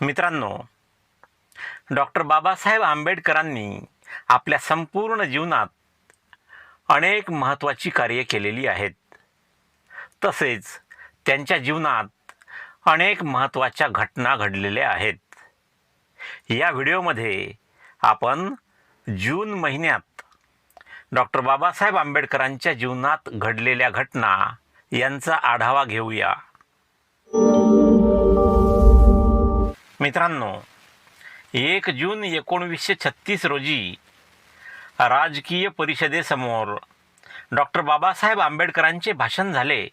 मित्रांनो डॉक्टर बाबासाहेब आंबेडकरांनी आपल्या संपूर्ण जीवनात अनेक महत्त्वाची कार्ये केलेली आहेत. तसेच त्यांच्या जीवनात अनेक महत्त्वाच्या घटना घडलेल्या आहेत. या व्हिडिओमध्ये आपण जून महिन्यात डॉक्टर बाबासाहेब आंबेडकरांच्या जीवनात घडलेल्या घटना यांचा आढावा घेऊया. मित्रांनो एक जून एकोणवीसशे छत्तीस रोजी राजकीय परिषदेसमोर डॉक्टर बाबासाहेब आंबेडकरांचे भाषण झाले.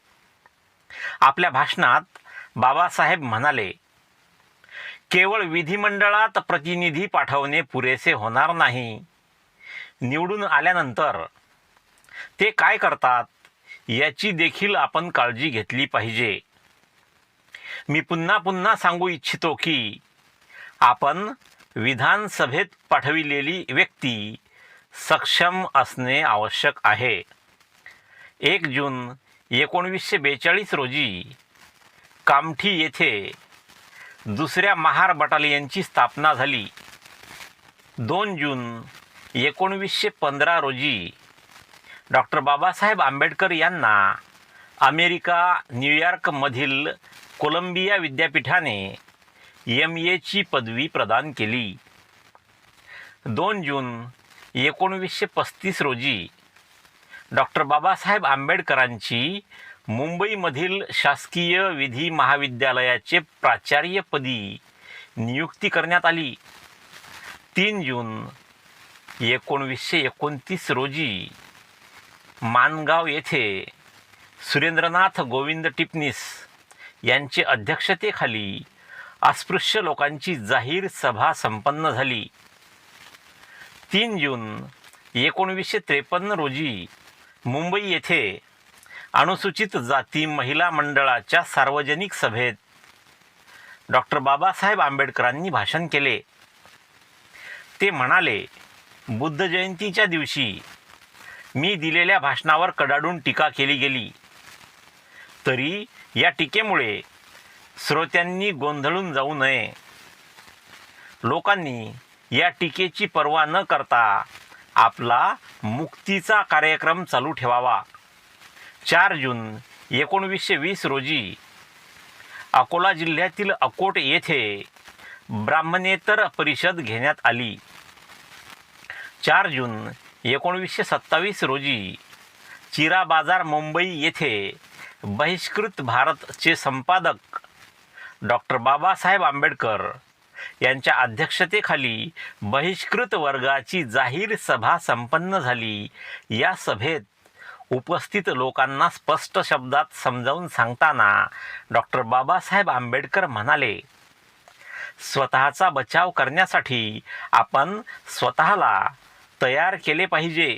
आपल्या भाषणात बाबासाहेब म्हणाले केवळ विधिमंडळात प्रतिनिधी पाठवणे पुरेसे होणार नाही. निवडून आल्यानंतर ते काय करतात याची देखील आपण काळजी घेतली पाहिजे. मी पुन्हा पुन्हा सांगू इच्छितो की आपण विधानसभेत पाठविलेली व्यक्ती सक्षम असणे आवश्यक आहे. एक जून एकोणवीसशे बेचाळीस रोजी कामठी येथे दुसऱ्या महार बटालियनची स्थापना झाली. दोन जून एकोणवीसशे पंधरा रोजी डॉक्टर बाबासाहेब आंबेडकर यांना अमेरिका न्यूयॉर्कमधील कोलंबिया विद्यापीठाने एम एची पदवी प्रदान केली. दोन जून एकोणवीसशे पस्तीस रोजी डॉक्टर बाबासाहेब आंबेडकरांची मुंबईमधील शासकीय विधी महाविद्यालयाचे प्राचार्यपदी नियुक्ती करण्यात आली. तीन जून एकोणवीसशे एकोणतीस रोजी मानगाव येथे सुरेंद्रनाथ गोविंद टिपणीस यांचे अध्यक्षतेखाली अस्पृश्य लोकांची जाहीर सभा संपन्न झाली. तीन जून एकोणवीसशे त्रेपन्न रोजी मुंबई येथे अनुसूचित जाती महिला मंडळाच्या सार्वजनिक सभेत डॉक्टर बाबासाहेब आंबेडकरांनी भाषण केले. ते म्हणाले बुद्ध जयंतीच्या दिवशी मी दिलेल्या भाषणावर कडाडून टीका केली गेली. तरी या टीकेमुळे श्रोत्यांनी गोंधळून जाऊ नये. लोकांनी या टीकेची पर्वा न करता आपला मुक्तीचा कार्यक्रम चालू ठेवावा. चार जून एकोणवीसशे वीस रोजी अकोला जिल्ह्यातील अकोट येथे ब्राह्मणेतर परिषद घेण्यात आली. चार जून एकोणवीसशे सत्तावीस रोजी चिरा बाजार मुंबई येथे बहिष्कृत भारतचे संपादक डॉक्टर बाबासाहेब आंबेडकर यांच्या अध्यक्षतेखाली बहिष्कृत वर्गाची जाहीर सभा संपन्न झाली. या सभेत उपस्थित लोकांना स्पष्ट शब्दात समजावून सांगताना डॉक्टर बाबासाहेब आंबेडकर म्हणाले स्वतःचा बचाव करण्यासाठी आपण स्वतःला तयार केले पाहिजे.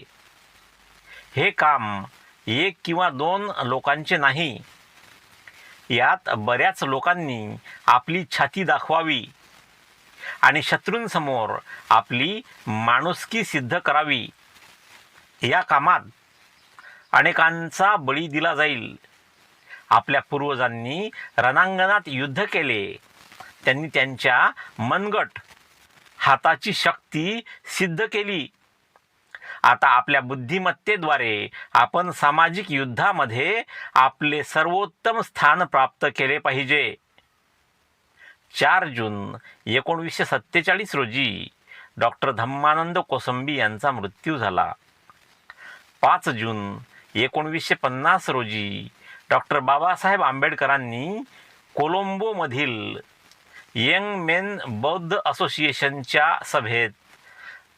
हे काम एक किंवा दोन लोकांचे नाही. यात बऱ्याच लोकांनी आपली छाती दाखवावी आणि शत्रूंसमोर आपली माणुसकी सिद्ध करावी. या कामात अनेकांचा बळी दिला जाईल. आपल्या पूर्वजांनी रणांगणात युद्ध केले. त्यांनी त्यांच्या मनगट हाताची शक्ती सिद्ध केली. आता आपल्या बुद्धिमत्तेद्वारे आपण सामाजिक युद्धामध्ये आपले सर्वोत्तम स्थान प्राप्त केले पाहिजे. चार जून एकोणवीसशे सत्तेचाळीस रोजी डॉक्टर धम्मानंद कोसंबी यांचा मृत्यू झाला. पाच जून एकोणवीसशे पन्नास रोजी डॉक्टर बाबासाहेब आंबेडकरांनी कोलंबोमधील यंग मेन बौद्ध असोसिएशनच्या सभेत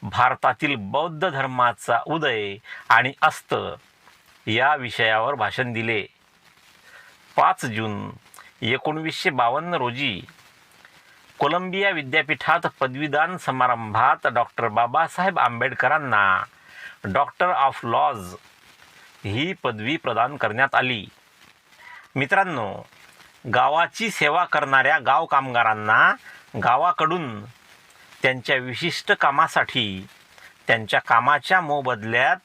भारतातील बौद्ध धर्माचा उदय आणि अस्त या विषयावर भाषण दिले. पाच जून एकोणवीसशे बावन्न रोजी कोलंबिया विद्यापीठात पदवीदान समारंभात डॉक्टर बाबासाहेब आंबेडकरांना डॉक्टर ऑफ लॉज ही पदवी प्रदान करण्यात आली. मित्रांनो गावाची सेवा करणाऱ्या गाव कामगारांना गावाकडून त्यांच्या विशिष्ट कामासाठी त्यांच्या कामाच्या मोबदल्यात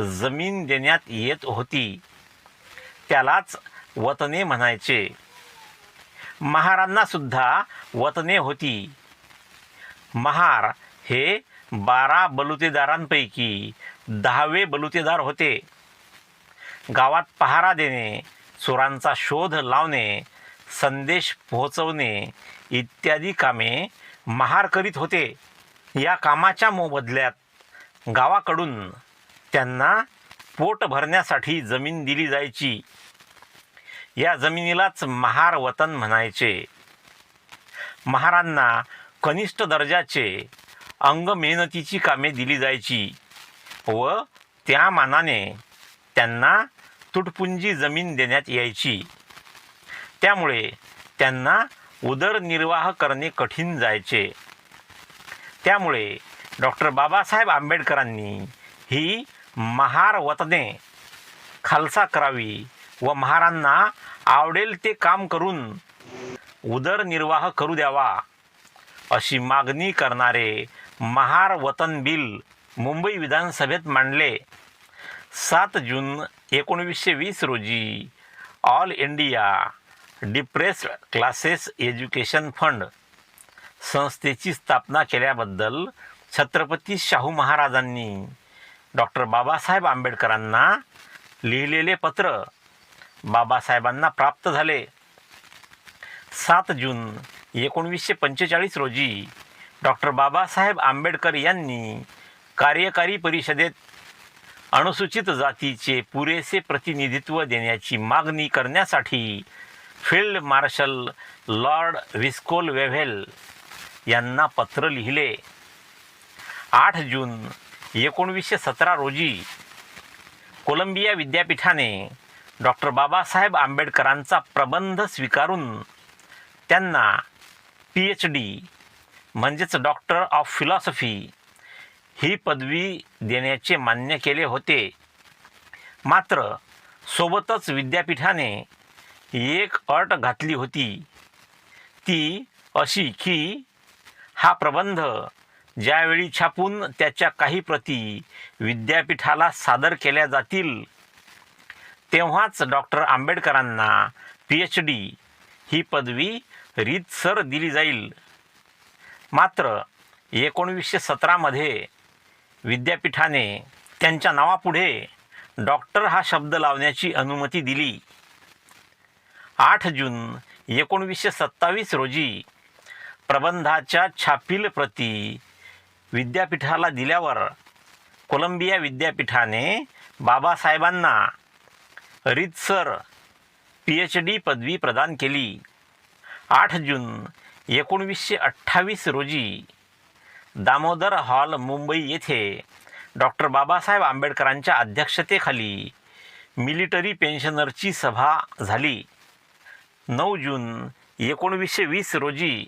जमीन देण्यात येत होती. त्यालाच वतने म्हणायचे. महारांना सुद्धा वतने होती. महार हे बारा बलुतेदारांपैकी दहावे बलुतेदार होते. गावात पहारा देणे चोरांचा शोध लावणे संदेश पोहोचवणे इत्यादी कामे महार करीत होते. या कामाच्या मोबदल्यात गावाकडून त्यांना पोट भरण्यासाठी जमीन दिली जायची. या जमिनीलाच महार वतन म्हणायचे. महारांना कनिष्ठ दर्जाचे अंग मेहनतीची कामे दिली जायची व त्या मानाने त्यांना तुटपुंजी जमीन देण्यात यायची. त्यामुळे त्यांना उदरनिर्वाह करणे कठीण जायचे. त्यामुळे डॉक्टर बाबासाहेब आंबेडकरांनी ही महार वतने खालसा करावी व महारांना आवडेल ते काम करून उदरनिर्वाह करू द्यावा अशी मागणी करणारे महार वतन बिल मुंबई विधानसभेत मांडले. सात जून एकोणवीसशे वीस रोजी all India depressed classes education fund संस्थेची स्थापना केल्याबद्दल छत्रपती शाहू महाराजांनी डॉक्टर बाबासाहेब आंबेडकरांना लिहिलेले पत्र बाबासाहेबांना प्राप्त झाले. सात जून एकोणवीसशे पंचेचाळीस रोजी डॉक्टर बाबासाहेब आंबेडकर यांनी कार्यकारी परिषदेत अनुसूचित जातीचे पुरेसे प्रतिनिधित्व देण्याची मागणी करण्यासाठी field marshal lord viscount wavell यांना पत्र लिहिले. आठ जून एकोणवीसशे सतरा रोजी कोलंबिया विद्यापीठाने डॉक्टर बाबासाहेब आंबेडकरांचा प्रबंध स्वीकारून त्यांना पी एच डी म्हणजेच डॉक्टर ऑफ फिलॉसॉफी ही पदवी देण्याचे मान्य केले होते. मात्र सोबतच विद्यापीठाने एक अट घातली होती. ती अशी की हा प्रबंध ज्यावेळी छापून त्याच्या काही प्रती विद्यापीठाला सादर केल्या जातील तेव्हाच डॉक्टर आंबेडकरांना पी एच डी ही पदवी रीतसर दिली जाईल. मात्र एकोणवीसशे सतरामध्ये विद्यापीठाने त्यांच्या नावापुढे डॉक्टर हा शब्द लावण्याची अनुमती दिली. आठ जून एकोणवीसशे सत्तावीस रोजी प्रबंधाच्या छापील प्रती विद्यापीठाला दिल्यावर कोलंबिया विद्यापीठाने बाबासाहेबांना रीतसर पी एच डी पदवी प्रदान केली. आठ जून एकोणवीसशे अठ्ठावीस रोजी दामोदर हॉल मुंबई येथे डॉक्टर बाबासाहेब आंबेडकरांच्या अध्यक्षतेखाली मिलिटरी पेन्शनरची सभा झाली. नऊ जून एकोणवीसशे वीस रोजी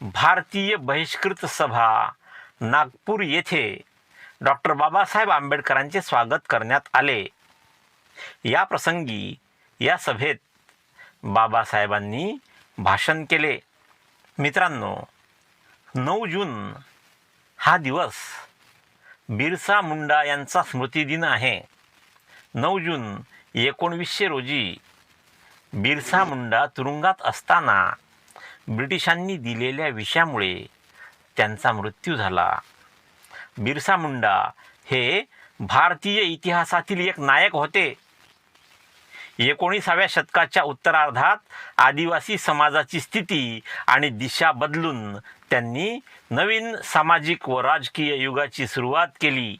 भारतीय बहिष्कृत सभा नागपूर येथे डॉक्टर बाबासाहेब आंबेडकरांचे स्वागत करण्यात आले. या प्रसंगी या सभेत बाबासाहेबांनी भाषण केले. मित्रांनो नऊ जून हा दिवस बिरसा मुंडा यांचा स्मृतिदिन आहे. नऊ जून एकोणवीसशे रोजी बिरसा मुंडा तुरुंगात असताना ब्रिटिशांनी दिलेल्या विषामुळे त्यांचा मृत्यू झाला. बिरसा मुंडा हे भारतीय इतिहासातील एक नायक होते. एकोणीसाव्या शतकाच्या उत्तरार्धात आदिवासी समाजाची स्थिती आणि दिशा बदलून त्यांनी नवीन सामाजिक व राजकीय युगाची सुरुवात केली.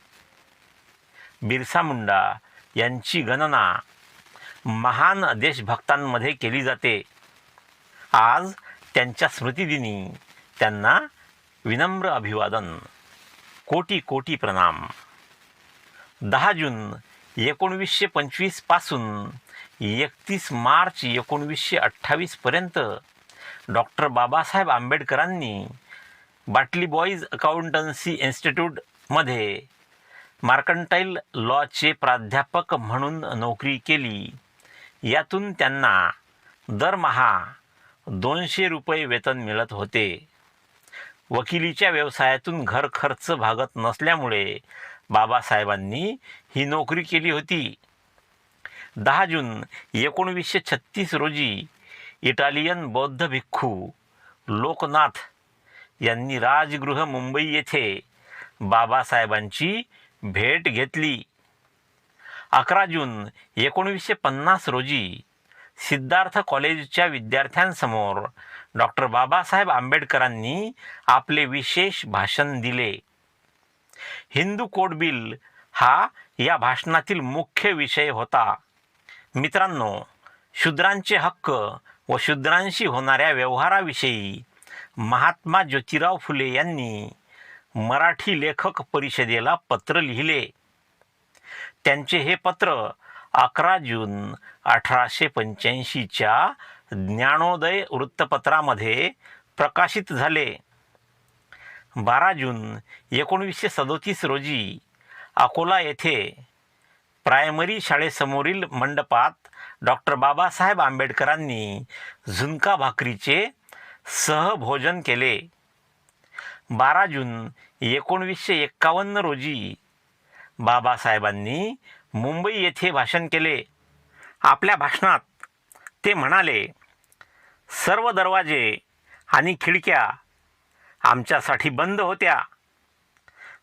बिरसा मुंडा यांची गणना महान देशभक्तांमध्ये केली जाते. आज त्यांच्या स्मृतिदिनी त्यांना विनम्र अभिवादन. कोटी कोटी प्रणाम. दहा जून एकोणवीसशे पंचवीसपासून एकतीस मार्च एकोणवीसशे अठ्ठावीसपर्यंत डॉक्टर बाबासाहेब आंबेडकरांनी बाटली बॉईज अकाउंटन्सी इन्स्टिट्यूटमध्ये मार्कंटाईल लॉचे प्राध्यापक म्हणून नोकरी केली. यातून त्यांना दरमहा दोनशे रुपये वेतन मिळत होते. वकिलीच्या व्यवसायातून घर खर्च भागत नसल्यामुळे बाबासाहेबांनी ही नोकरी केली होती. दहा जून एकोणवीसशे छत्तीस रोजी इटालियन बौद्ध भिक्खू लोकनाथ यांनी राजगृह मुंबई येथे बाबासाहेबांची भेट घेतली. अकरा जून एकोणीसशे पन्नास रोजी सिद्धार्थ कॉलेजच्या विद्यार्थ्यांसमोर डॉक्टर बाबासाहेब आंबेडकरांनी आपले विशेष भाषण दिले. हिंदू कोड बिल हा या भाषणातील मुख्य विषय होता. मित्रांनो शूद्रांचे हक्क व शूद्रांशी होणाऱ्या व्यवहाराविषयी महात्मा ज्योतिराव फुले यांनी मराठी लेखक परिषदेला पत्र लिहिले. त्यांचे हे पत्र अकरा जून अठराशे पंच्याऐंशीच्या ज्ञानोदय वृत्तपत्रामध्ये प्रकाशित झाले. बारा जून एकोणीसशे सदोतीस रोजी अकोला येथे प्रायमरी शाळेसमोरील मंडपात डॉक्टर बाबासाहेब आंबेडकरांनी झुणका भाकरीचे सहभोजन केले. बारा जून एकोणवीसशे एक्कावन्न रोजी बाबासाहेबांनी मुंबई येथे भाषण केले. आपल्या भाषणात ते म्हणाले सर्व दरवाजे आणि खिडक्या आमच्यासाठी बंद होत्या.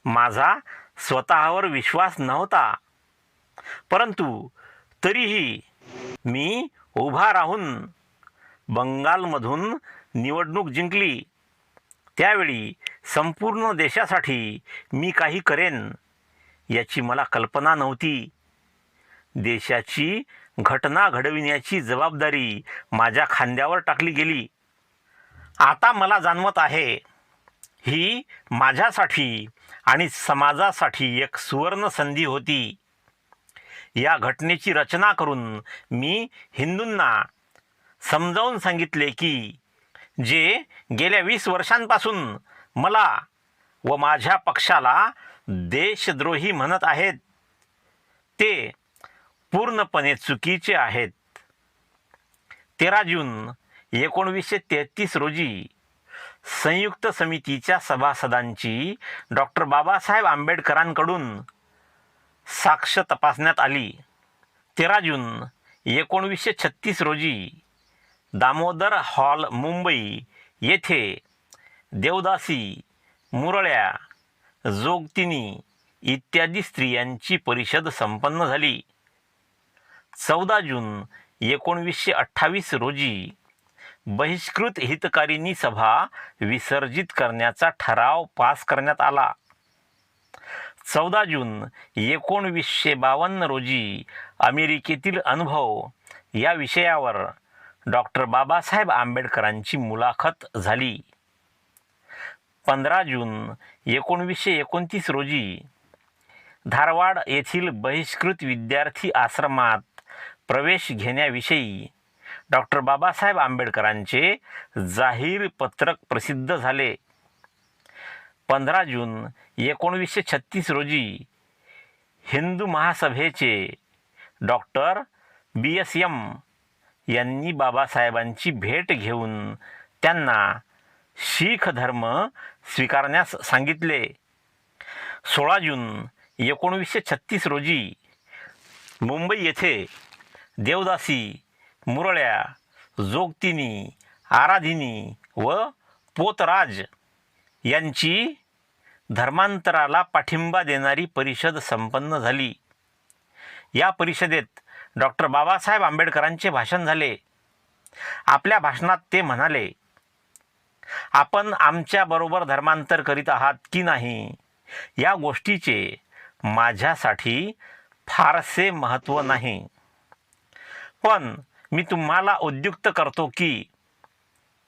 माझा स्वतःवर विश्वास नव्हता. परंतु तरीही मी उभा राहून बंगालमधून निवडणूक जिंकली. त्यावेळी संपूर्ण देशासाठी मी काही करेन. याची मला कल्पना नव्हती. देशाची घटना घडविण्याची जबाबदारी माझ्या खांद्यावर टाकली गेली. आता मला जाणवत आहे ही माझ्यासाठी आणि समाजासाठी एक सुवर्ण संधी होती. या घटनेची रचना करून मी हिंदूंना समजावून सांगितले की जे गेल्या वीस वर्षांपासून मला व माझ्या पक्षाला देशद्रोही म्हणत आहेत. ते पूर्णपणे चुकीचे आहेत. तेरा जून एकोणवीसशे तेहतीस रोजी संयुक्त समितीच्या सभासदांची डॉक्टर बाबासाहेब आंबेडकरांकडून साक्ष तपासण्यात आली. तेरा जून एकोणवीसशे छत्तीस रोजी दामोदर हॉल मुंबई येथे देवदासी मुरळ्या जोगतिनी इत्यादी स्त्रियांची परिषद संपन्न झाली. चौदा जून एकोणवीसशे अठ्ठावीस रोजी बहिष्कृत हितकारिणी सभा विसर्जित करण्याचा ठराव पास करण्यात आला. चौदा जून एकोणवीसशे बावन्न रोजी अमेरिकेतील अनुभव या विषयावर डॉक्टर बाबासाहेब आंबेडकरांची मुलाखत झाली. पंधरा जून एकोणवीसशे एकोणतीस रोजी धारवाड येथील बहिष्कृत विद्यार्थी आश्रमात प्रवेश घेण्याविषयी डॉक्टर बाबासाहेब आंबेडकरांचे जाहीर पत्रक प्रसिद्ध झाले. पंधरा जून एकोणवीसशे छत्तीस रोजी हिंदू महासभेचे डॉक्टर बी एस एम यांनी बाबासाहेबांची भेट घेऊन त्यांना शीख धर्म स्वीकारण्यास सांगितले. सोळा जून एकोणवीसशे छत्तीस रोजी मुंबई येथे देवदासी मुरळ्या जोगतिनी आराधिनी व पोतराज यांची धर्मांतराला पाठिंबा देणारी परिषद संपन्न झाली. या परिषदेत डॉक्टर बाबासाहेब आंबेडकरांचे भाषण झाले. आपल्या भाषणात ते म्हणाले आपण आमच्याबरोबर धर्मांतर करीत आहात की नाही? या गोष्टीचे माझ्यासाठी फारसे महत्त्व नाही. पण मी तुम्हाला उद्युक्त करतो की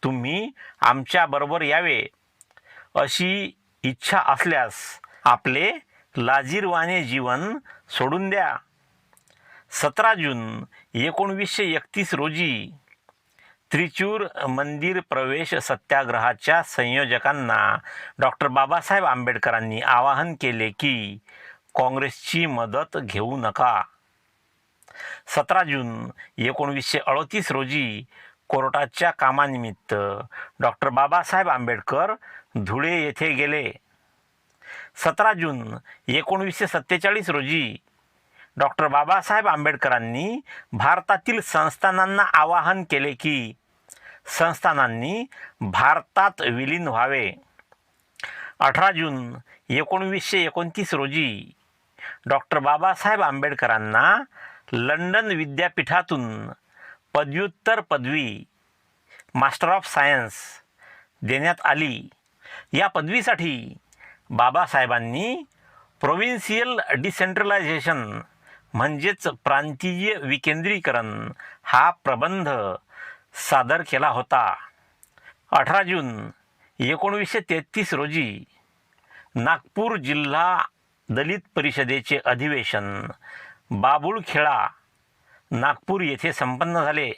तुम्ही आमच्याबरोबर यावे अशी इच्छा असल्यास आपले लाजीरवाने जीवन सोडून द्या. सतरा जून एकोणवीसशे एकतीस रोजी त्रिचूर मंदिर प्रवेश सत्याग्रहाच्या संयोजकांना डॉक्टर बाबासाहेब आंबेडकरांनी आवाहन केले की काँग्रेसची मदत घेऊ नका. सतरा जून एकोणवीसशे अडतीस रोजी कोर्टाच्या कामानिमित्त डॉक्टर बाबासाहेब आंबेडकर धुळे येथे गेले. सतरा जून एकोणवीसशे सत्तेचाळीस रोजी डॉक्टर बाबासाहेब आंबेडकरांनी भारतातील संस्थानांना आवाहन केले की संस्थानांनी भारतात विलीन व्हावे. अठरा जून एकोणवीसशे एकोणतीस रोजी डॉक्टर बाबासाहेब आंबेडकरांना लंडन विद्यापीठातून पदव्युत्तर पदवी मास्टर ऑफ सायन्स देण्यात आली. या पदवीसाठी बाबासाहेबांनी प्रोव्हिन्सियल डिसेंट्रलायझेशन म्हणजेच प्रांतीय विकेंद्रीकरण हा प्रबंध सादर केला होता. अठरा जून एकोणवीसशे तेहतीस रोजी नागपूर जिल्हा दलित परिषदेचे अधिवेशन बाबुळखेळा नागपूर येथे संपन्न झाले.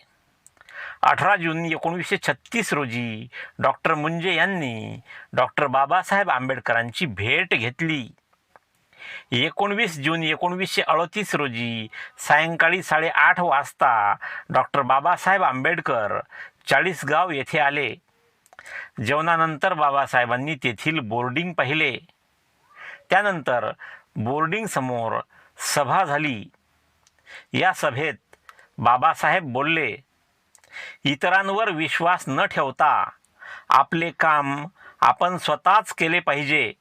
अठरा जून एकोणीसशे छत्तीस रोजी डॉक्टर मुंजे यांनी डॉक्टर बाबासाहेब आंबेडकरांची भेट घेतली. एकोणवीस जून एकोणवीसशे अडतीस रोजी सायंकाळी साडेआठ वाजता डॉक्टर बाबासाहेब आंबेडकर चाळीसगाव येथे आले. जेवणानंतर बाबासाहेबांनी तेथील बोर्डिंग पाहिले. त्यानंतर बोर्डिंगसमोर सभा झाली. या सभेत बाबासाहेब बोलले इतरांवर विश्वास न ठेवता आपले काम आपण स्वतःच केले पाहिजे.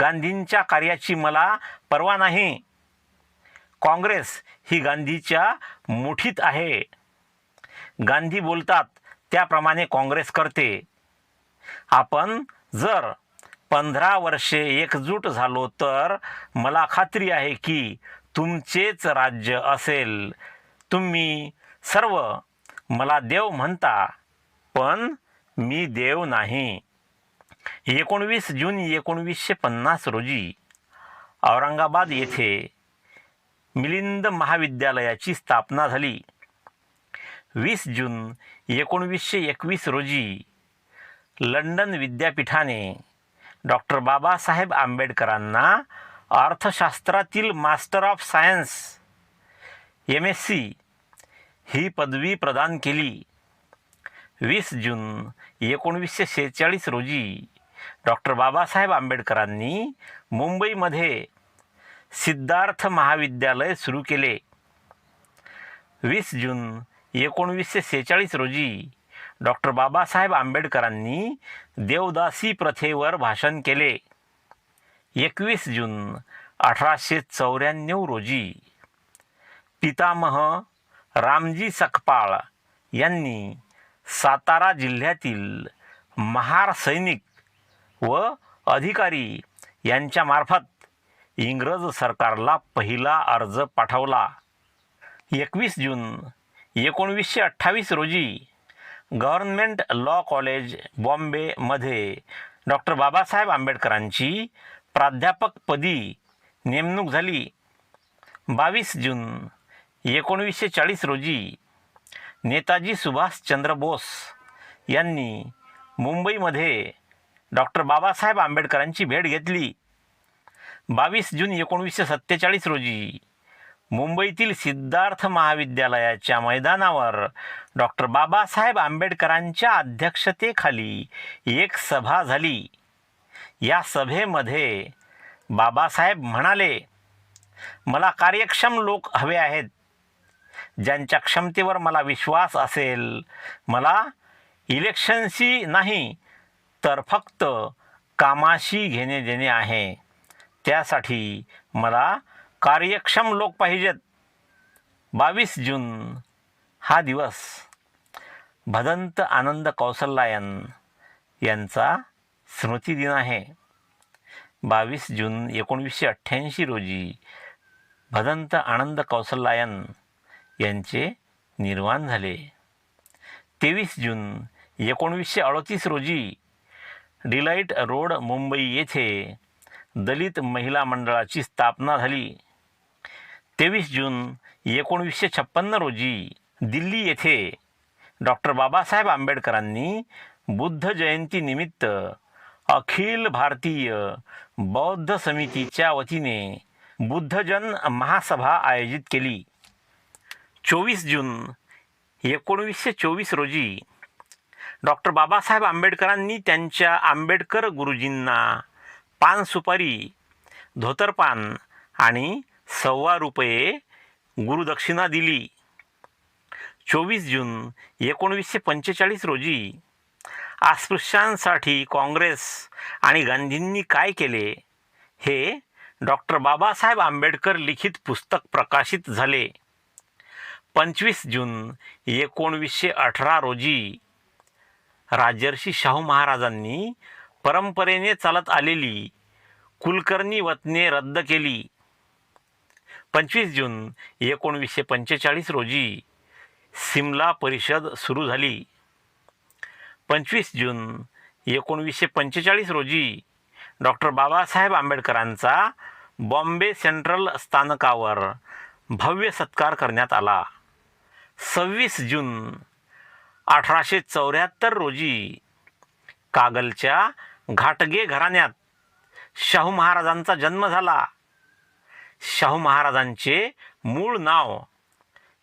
गांधींच्या कार्याची मला पर्वा नाही. काँग्रेस ही गांधीच्या मुठीत आहे. गांधी बोलतात त्याप्रमाणे काँग्रेस करते. आपण जर पंधरा वर्षे एकजूट झालो तर मला खात्री आहे की तुमचेच राज्य असेल. तुम्ही सर्व मला देव म्हणता पण मी देव नाही. एकोणवीस जून एकोणवीसशे पन्नास रोजी औरंगाबाद येथे मिलिंद महाविद्यालयाची स्थापना झाली. वीस जून एकोणवीसशे एकवीस रोजी लंडन विद्यापीठाने डॉक्टर बाबासाहेब आंबेडकरांना अर्थशास्त्रातील master of science M S C ही पदवी प्रदान केली. वीस जून एकोणवीसशे शेहेचाळीस रोजी डॉक्टर बाबासाहेब आंबेडकरांनी मुंबईमध्ये सिद्धार्थ महाविद्यालय सुरू केले. वीस जून एकोणवीसशे सेहेचाळीस रोजी डॉक्टर बाबासाहेब आंबेडकरांनी देवदासी प्रथेवर भाषण केले. एकवीस जून अठराशे चौऱ्याण्णव रोजी पितामह रामजी सकपाळ यांनी सातारा जिल्ह्यातील महार सैनिक व अधिकारी यांच्यामार्फत इंग्रज सरकारला पहिला अर्ज पाठवला. एकवीस जून एकोणवीसशे अठ्ठावीस रोजी गव्हर्नमेंट लॉ कॉलेज बॉम्बेमध्ये डॉक्टर बाबासाहेब आंबेडकरांची प्राध्यापकपदी नेमणूक झाली. बावीस जून एकोणवीसशे चाळीस रोजी नेताजी सुभाषचंद्र बोस यांनी मुंबईमध्ये डॉक्टर बाबासाहेब आंबेडकरांची भेट घेतली. बावीस जून एकोणीसशे सत्तेचाळीस रोजी मुंबईतील सिद्धार्थ महाविद्यालयाच्या मैदानावर डॉक्टर बाबासाहेब आंबेडकरांच्या अध्यक्षतेखाली एक सभा झाली. या सभेमध्ये बाबासाहेब म्हणाले मला कार्यक्षम लोक हवे आहेत. ज्यांच्या क्षमतेवर मला विश्वास असेल मला इलेक्शनशी नाही तर फक्त कामाशी घेणे देणे आहे. त्यासाठी मला कार्यक्षम लोक पाहिजेत. बावीस जून हा दिवस. भदंत आनंद कौशल्यायन यांचा स्मृतिदिन आहे. बावीस जून एकोणवीसशे अठ्ठ्याऐंशी रोजी भदंत आनंद कौशल्यायन यांचे निर्माण झाले. तेवीस जून एकोणवीसशे अडतीस रोजी डिलाईट रोड मुंबई येथे दलित महिला मंडळाची स्थापना झाली. तेवीस जून एकोणवीसशे छप्पन्न रोजी दिल्ली येथे डॉक्टर बाबासाहेब आंबेडकरांनी बुद्ध जयंतीनिमित्त अखिल भारतीय बौद्ध समितीच्या वतीने बुद्धजन महासभा आयोजित केली. चोवीस जून एकोणवीसशे चोवीस रोजी डॉक्टर बाबासाहेब आंबेडकरांनी त्यांच्या आंबेडकर गुरुजींना पान सुपारी धोतरपान आणि सव्वा रुपये गुरुदक्षिणा दिली. चोवीस जून एकोणवीसशे पंचेचाळीस रोजी अस्पृश्यांसाठी काँग्रेस आणि गांधींनी काय केले? हे डॉक्टर बाबासाहेब आंबेडकर लिखित पुस्तक प्रकाशित झाले. पंचवीस जून एकोणवीसशे अठरा रोजी राजर्षी शाहू महाराजांनी परंपरेने चालत आलेली कुलकर्णी वतने रद्द केली. पंचवीस जून एकोणवीसशे पंचेचाळीस रोजी सिमला परिषद सुरू झाली. पंचवीस जून एकोणवीसशे पंचेचाळीस रोजी डॉक्टर बाबासाहेब आंबेडकरांचा बॉम्बे सेंट्रल स्थानकावर भव्य सत्कार करण्यात आला. सव्वीस जून अठराशे चौऱ्याहत्तर रोजी कागलच्या घाटगे घराण्यात शाहू महाराजांचा जन्म झाला. शाहू महाराजांचे मूळ नाव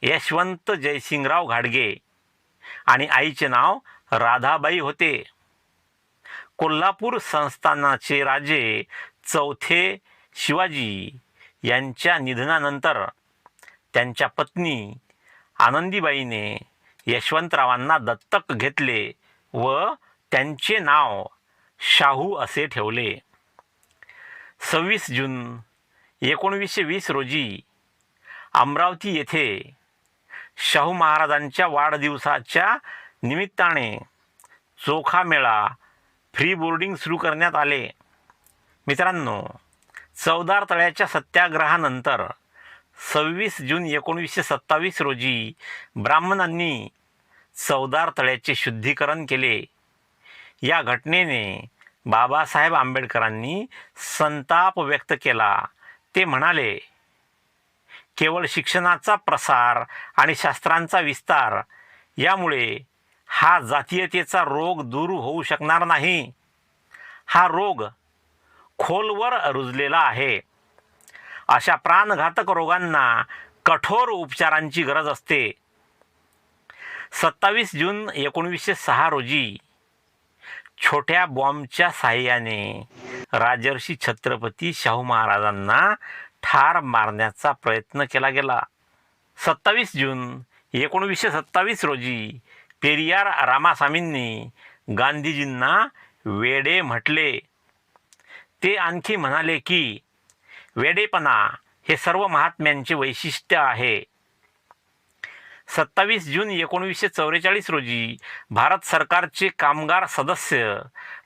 यशवंत जयसिंगराव घाडगे आणि आईचे नाव राधाबाई होते. कोल्हापूर संस्थानाचे राजे चौथे शिवाजी यांच्या निधनानंतर त्यांच्या पत्नी आनंदीबाईने यशवंतरावांना दत्तक घेतले व त्यांचे नाव शाहू असे ठेवले. सव्वीस जून एकोणवीसशे वीस रोजी अमरावती येथे शाहू महाराजांच्या वाढदिवसाच्या निमित्ताने चोखा मेळा फ्री बोर्डिंग सुरू करण्यात आले. मित्रांनो चौदार तळ्याच्या सत्याग्रहानंतर सव्वीस जून एकोणीसशे सत्तावीस रोजी ब्राह्मणांनी चौदार तळ्याचे शुद्धीकरण केले. या घटनेने बाबासाहेब आंबेडकरांनी संताप व्यक्त केला. ते म्हणाले केवळ शिक्षणाचा प्रसार आणि शास्त्रांचा विस्तार यामुळे हा जातीयतेचा रोग दूर होऊ शकणार नाही. हा रोग खोलवर रुजलेला आहे. अशा प्राणघातक रोगांना कठोर उपचारांची गरज असते. सत्तावीस जून एकोणवीसशे सहा रोजी छोट्या बॉम्बच्या साह्याने राजर्षी छत्रपती शाहू महाराजांना ठार मारण्याचा प्रयत्न केला गेला. सत्तावीस जून एकोणवीसशे सत्तावीस रोजी पेरियार रामासामींनी गांधीजींना वेडे म्हटले. ते आणखी म्हणाले की वेडेपणा हे सर्व महात्म्यांचे वैशिष्ट्य आहे. सत्तावीस जून एकोणीसशे चौवेचाळीस रोजी भारत सरकारचे कामगार सदस्य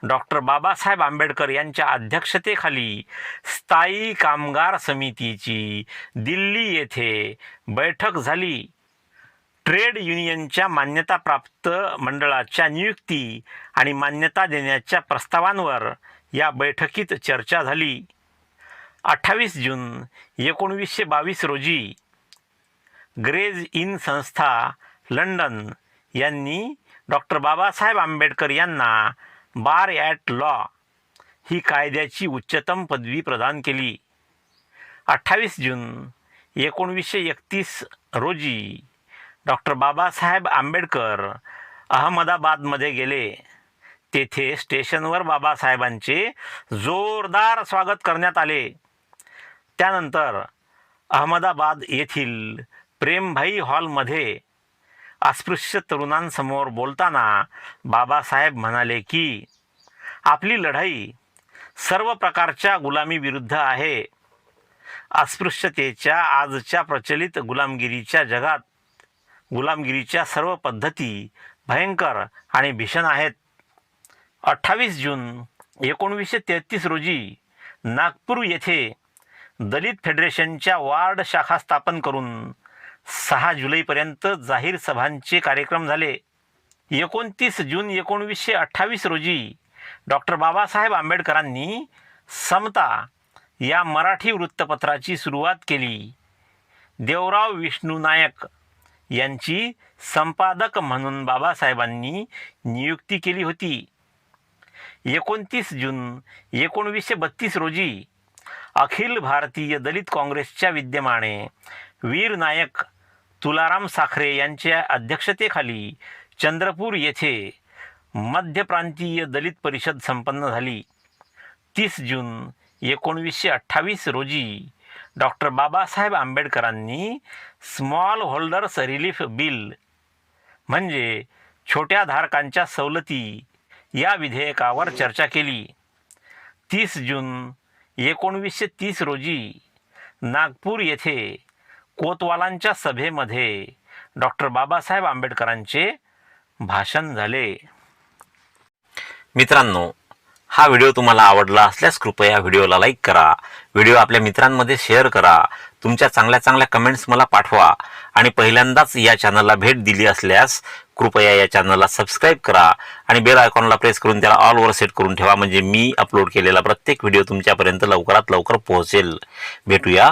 डॉक्टर बाबासाहेब आंबेडकर यांच्या अध्यक्षतेखाली स्थायी कामगार समितीची दिल्ली येथे बैठक झाली. ट्रेड युनियनच्या मान्यताप्राप्त मंडळाच्या नियुक्ती आणि मान्यता देण्याच्या प्रस्तावांवर या बैठकीत चर्चा झाली. अठ्ठावीस जून एकोणवीसशे बावीस रोजी ग्रेज इन संस्था लंडन यांनी डॉक्टर बाबासाहेब आंबेडकर यांना बार ॲट लॉ ही कायद्याची उच्चतम पदवी प्रदान केली. अठ्ठावीस जून एकोणवीसशे एकतीस रोजी डॉक्टर बाबासाहेब आंबेडकर अहमदाबादमध्ये गेले. तेथे स्टेशनवर बाबासाहेबांचे जोरदार स्वागत करण्यात आले. त्यानंतर अहमदाबाद येथील प्रेमभाई हॉलमध्ये अस्पृश्य तरुणांसमोर बोलताना बाबासाहेब म्हणाले की आपली लढाई सर्व प्रकारच्या गुलामीविरुद्ध आहे. अस्पृश्यतेच्या आजच्या प्रचलित गुलामगिरीच्या जगात गुलामगिरीच्या सर्व पद्धती भयंकर आणि भीषण आहेत. अठ्ठावीस जून एकोणवीसशे तेहतीस रोजी नागपूर येथे दलित फेडरेशनच्या वार्ड शाखा स्थापन करून सहा जुलैपर्यंत जाहीर सभांचे कार्यक्रम झाले. एकोणतीस जून एकोणवीसशे अठ्ठावीस रोजी डॉक्टर बाबासाहेब आंबेडकरांनी समता या मराठी वृत्तपत्राची सुरुवात केली. देवराव विष्णू नायक यांची संपादक म्हणून बाबासाहेबांनी नियुक्ती केली होती. एकोणतीस जून एकोणवीसशे बत्तीस रोजी अखिल भारतीय दलित काँग्रेसच्या विद्यमाने वीर नायक तुलाराम साखरे यांच्या अध्यक्षतेखाली चंद्रपूर येथे मध्य प्रांतीय दलित परिषद संपन्न झाली. तीस जून एकोणवीसशे अठ्ठावीस रोजी डॉक्टर बाबासाहेब आंबेडकरांनी स्मॉल होल्डर्स रिलीफ बिल म्हणजे छोट्या धारकांच्या सवलती या विधेयकावर चर्चा केली. तीस जून एकोणवीसशे तीस रोजी नागपूर येथे कोतवालांच्या सभेमध्ये डॉक्टर बाबासाहेब आंबेडकरांचे भाषण झाले. मित्रांनो हा व्हिडिओ तुम्हाला आवडला असल्यास कृपया व्हिडिओला लाईक करा व्हिडिओ आपल्या मित्रांमध्ये शेअर करा तुमच्या चांगल्या चांगल्या कमेंट्स मला पाठवा आणि पहिल्यांदाच या चॅनलला भेट दिली असल्यास कृपया या चॅनलला सबस्क्राईब करा आणि बेल आयकॉनला प्रेस करून त्याला ऑलवर सेट करून ठेवा म्हणजे मी अपलोड केलेला प्रत्येक व्हिडिओ तुमच्यापर्यंत लवकरात लवकर पोहोचेल. भेटूया